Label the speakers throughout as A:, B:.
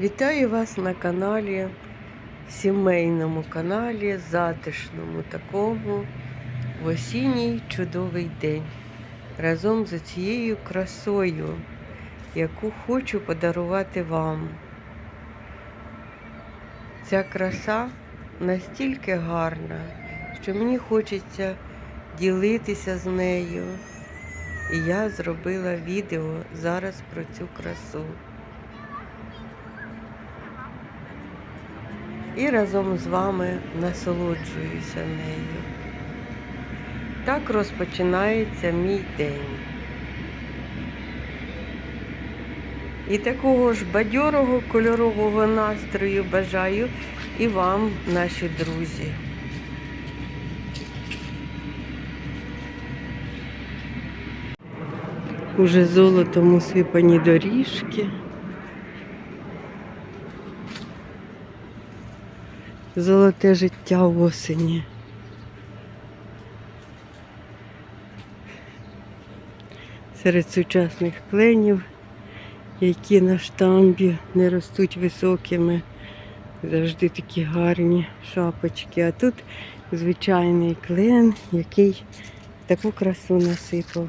A: Вітаю вас на каналі, сімейному каналі, затишному такому, в осінній чудовий день. Разом з цією красою, яку хочу подарувати вам. Ця краса настільки гарна, що мені хочеться ділитися з нею. І я зробила відео зараз про цю красу. І разом з вами насолоджуюся нею. Так розпочинається мій день. І такого ж бадьорого кольорового настрою бажаю і вам, наші друзі. Уже золотом усипані доріжки. Золоте життя в осені. Серед сучасних кленів, які на штамбі не ростуть високими, завжди такі гарні шапочки. А тут звичайний клен, який таку красу насипав.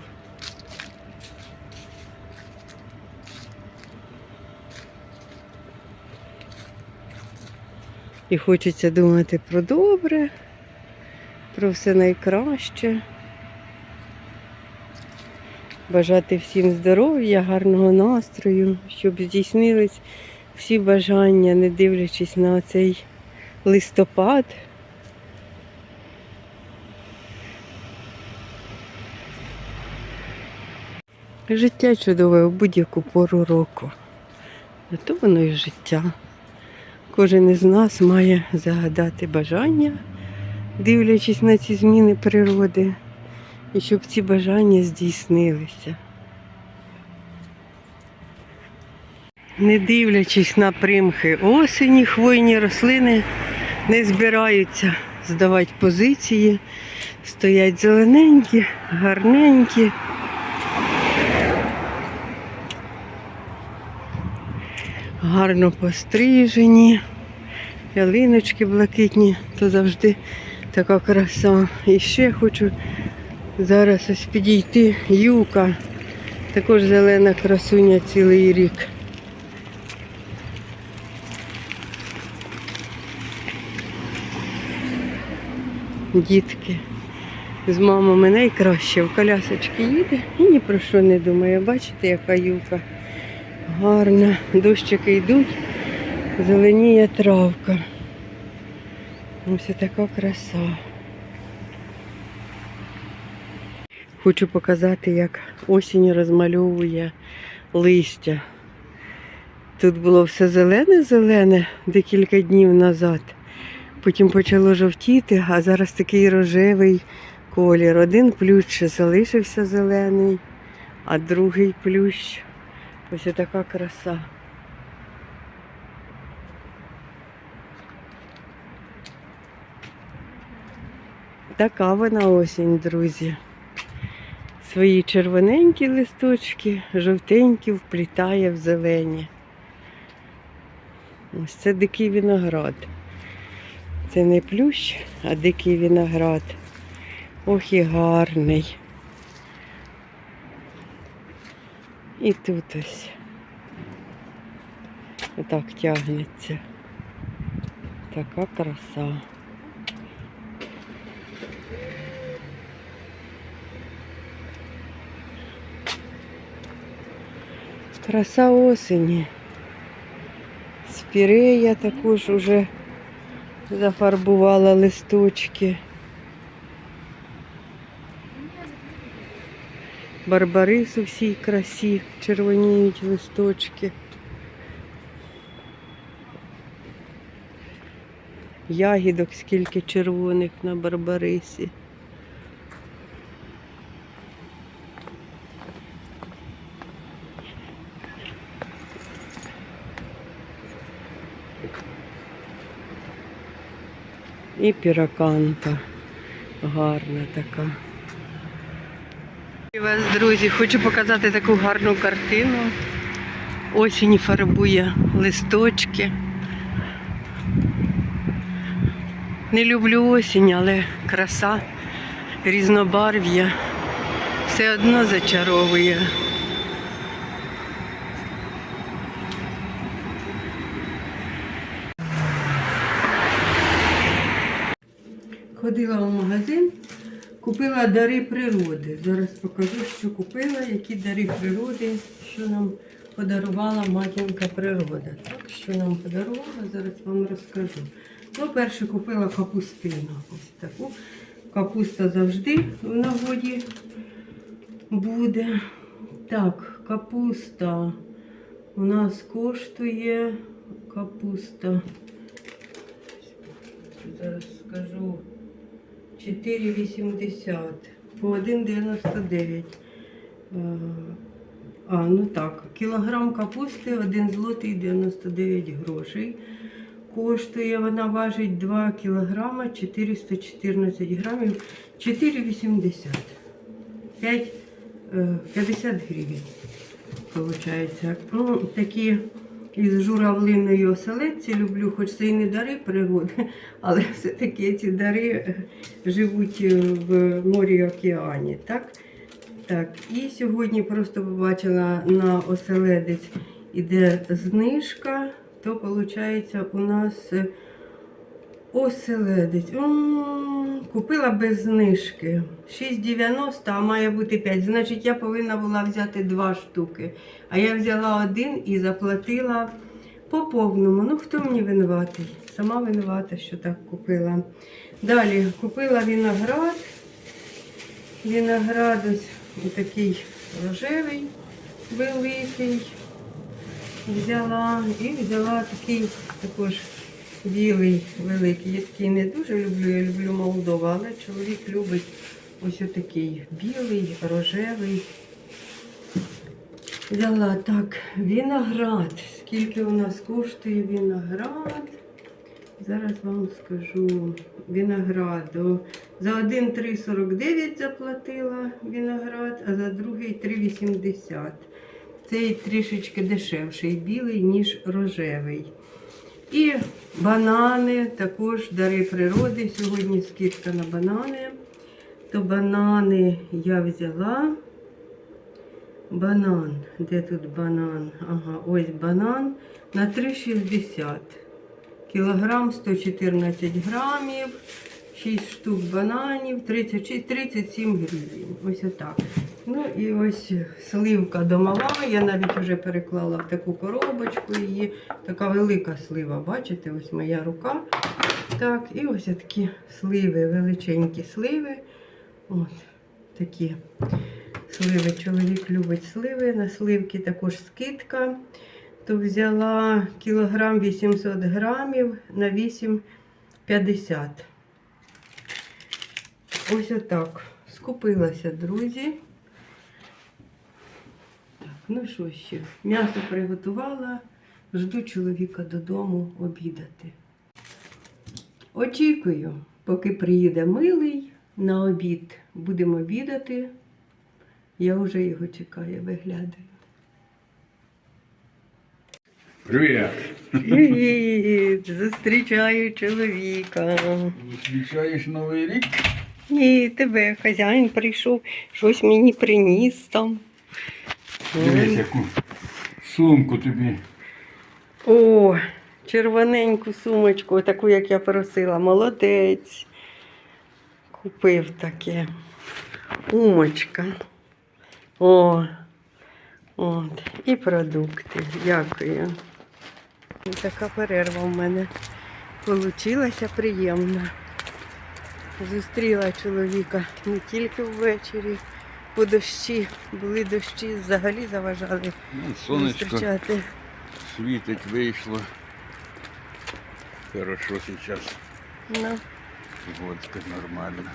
A: І хочеться думати про добре, про все найкраще. Бажати всім здоров'я, гарного настрою, щоб здійснились всі бажання, не дивлячись на цей листопад. Життя чудове в будь-яку пору року. А то воно і життя. Кожен із нас має загадати бажання, дивлячись на ці зміни природи, і щоб ці бажання здійснилися. Не дивлячись на примхи осені, хвойні рослини не збираються здавати позиції, стоять зелененькі, гарненькі. Гарно пострижені, ялиночки блакитні, то завжди така краса. І ще хочу зараз ось підійти юка, також зелена красуня цілий рік. Дітки. З мамами найкраще в колясочки їде і ні про що не думає. Бачите, яка юка гарна. Дощики йдуть, зеленіє травка. Ось така краса. Хочу показати, як осінь розмальовує листя. Тут було все зелене-зелене декілька днів назад. Потім почало жовтіти, а зараз такий рожевий колір. Один плющ залишився зелений, а другий плющ Ось така краса. Така вона осінь, друзі. Свої червоненькі листочки, жовтенькі вплітає в зелені. Ось це дикий виноград. Це не плющ, а дикий виноград. Ох і гарний. І тут ось отак тягнеться. Така краса. Краса осені. Спірея також уже зафарбувала листочки. Барбарис у всій красі, червоніють листочки. Ягідок скільки червоних на барбарисі. І піраканта гарна така. Вас, друзі, хочу показати таку гарну картину. Осінь фарбує листочки. Не люблю осінь, але краса, різнобарв'я все одно зачаровує. Ходила в магазин, купила дари природи. Зараз покажу, що купила, які дари природи, що нам подарувала матінка природа. Так, що нам подарувала, зараз вам розкажу. Ну, перше купила капустину. Ось таку. Капуста завжди в нагоді буде. Так, капуста у нас коштує капуста. Зараз скажу 4,80 по 1,99. Е, А, ну так, кілограм капусти 1 злотий 99 грошей. Коштує, вона важить 2 кілограма 414 грамів 4,80. 5, е, 50 гривень. Получається. Ну, такі із журавлиної оселедці люблю, хоч це і не дари природи, але все-таки ці дари е, живуть е, в морі океані. Так? Так, і сьогодні просто побачила на оселедець іде знижка, то виходить у нас е, оселедець. Купила без знижки. 6,90, а має бути 5. Значить, я повинна була взяти два штуки. А я взяла один і заплатила по повному. Ну, хто мені винуватий? Сама винувата, що так купила. Далі купила виноград. Виноград ось такий рожевий, великий. Взяла і взяла такий також білий, великий. Я такий не дуже люблю, я люблю Молдову, але чоловік любить ось такий білий, рожевий. Взяла так, виноград. Скільки у нас коштує виноград? Зараз вам скажу. Винограду. За один 3,49 заплатила виноград, а за другий 3,80. Цей трішечки дешевший білий, ніж рожевий. І банани, також дари природи. Сьогодні скидка на банани. То банани я взяла. Банан. Де тут банан? Ага, ось банан на 3,60. Кілограм 114 грамів, 6 штук бананів, 36, 37 гривень. Ось отак. Ну і ось сливка домова. Я навіть вже переклала в таку коробочку її. Така велика слива, бачите, ось моя рука. Так, і ось такі сливи, величенькі сливи. От такі сливи. Чоловік любить сливи. На сливки також скидка. То взяла кілограм 800 грамів на 8,50. Ось отак. Скупилася, друзі. Ну що ще? М'ясо приготувала. Жду чоловіка додому обідати. Очікую, поки приїде милий на обід. Будемо обідати. Я вже його чекаю, виглядаю.
B: Привіт!
A: Привіт! Зустрічаю чоловіка.
B: Зустрічаєш Новий рік?
A: Ні, тебе хазяїн прийшов, щось мені приніс там.
B: Дивись, яку сумку тобі.
A: О, червоненьку сумочку, таку, як я просила. Молодець. Купив таке. Умочка. О, от. І продукти. Дякую. Така перерва в мене получилася приємна. Зустріла чоловіка не тільки ввечері, по дощі. Були дощі, взагалі заважали
B: Ну, сонечко
A: зустрічати.
B: світить, вийшло. Хорошо зараз.
A: Ну,
B: Погодка нормальна.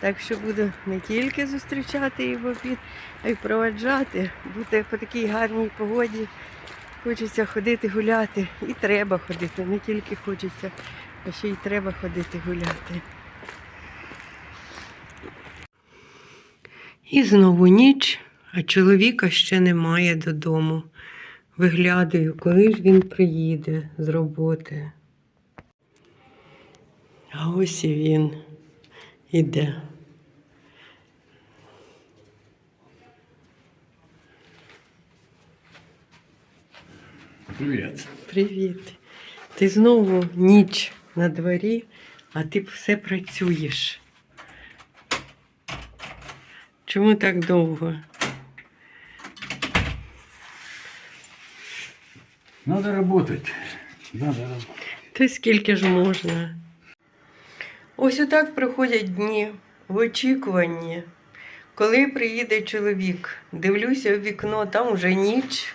A: так що буду не тільки зустрічати її в обід, а й проведжати. Бути по такій гарній погоді. Хочеться ходити гуляти. І треба ходити. Не тільки хочеться, а ще й треба ходити гуляти. І знову ніч, а чоловіка ще немає додому. Виглядаю, коли ж він приїде з роботи. А ось і він іде.
B: Привіт.
A: Привіт. Ти знову ніч на дворі, а ти все працюєш. Чому так довго?
B: Надо работать. Надо работать.
A: Та скільки ж можна? Ось отак проходять дні в очікуванні. Коли приїде чоловік, дивлюся в вікно, там уже ніч.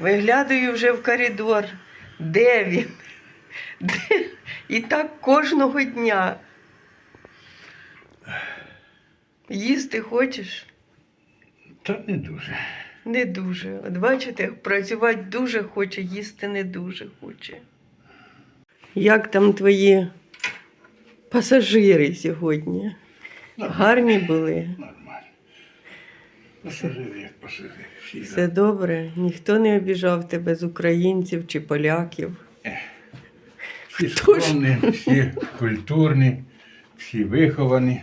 A: Виглядаю вже в коридор. Де він? Де? І так кожного дня. Їсти хочеш?
B: Та не дуже.
A: Не дуже. От бачите, працювати дуже хоче, їсти не дуже хоче. Як там твої пасажири сьогодні? Гарні були?
B: Нормально. Пасажири як пасажири. Всі
A: Все добре? Ніхто не обіжав тебе з українців чи поляків.
B: всі скромні, всі культурні, всі виховані.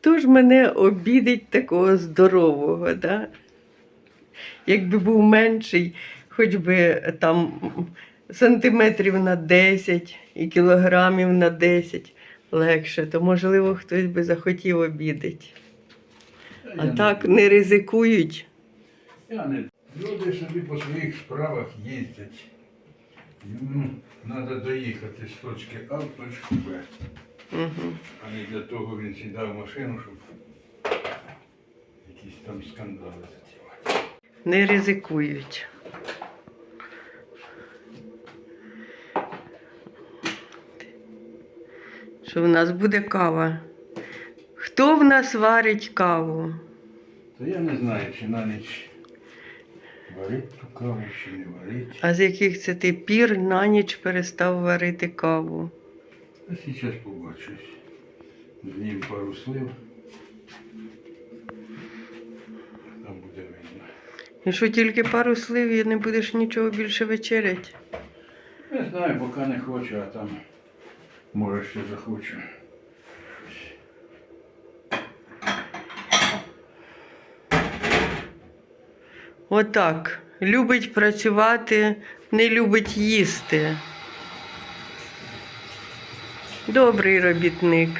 A: Хто ж мене обідить такого здорового, да? Якби був менший, хоч би там сантиметрів на 10 і кілограмів на 10 легше, то можливо хтось би захотів обідати. А
B: Я
A: так
B: не,
A: не ризикують.
B: я не. Люди собі по своїх справах їздять. Йому треба доїхати з точки А в точку Б.
A: Угу.
B: А не для того він сідав в машину, щоб якісь там скандали затівати.
A: Не ризикують. Що в нас буде кава? Хто в нас варить каву?
B: То я не знаю, чи на ніч варить ту каву, чи не варить.
A: А з яких це ти пір на ніч перестав варити каву?
B: А зараз побачусь. Знім пару слив. Там буде видно.
A: І що тільки пару слив і не будеш нічого більше вечеряти?
B: Не знаю, поки не хочу, а там може ще захочу.
A: Отак. Любить працювати, не любить їсти. Добрий робітник.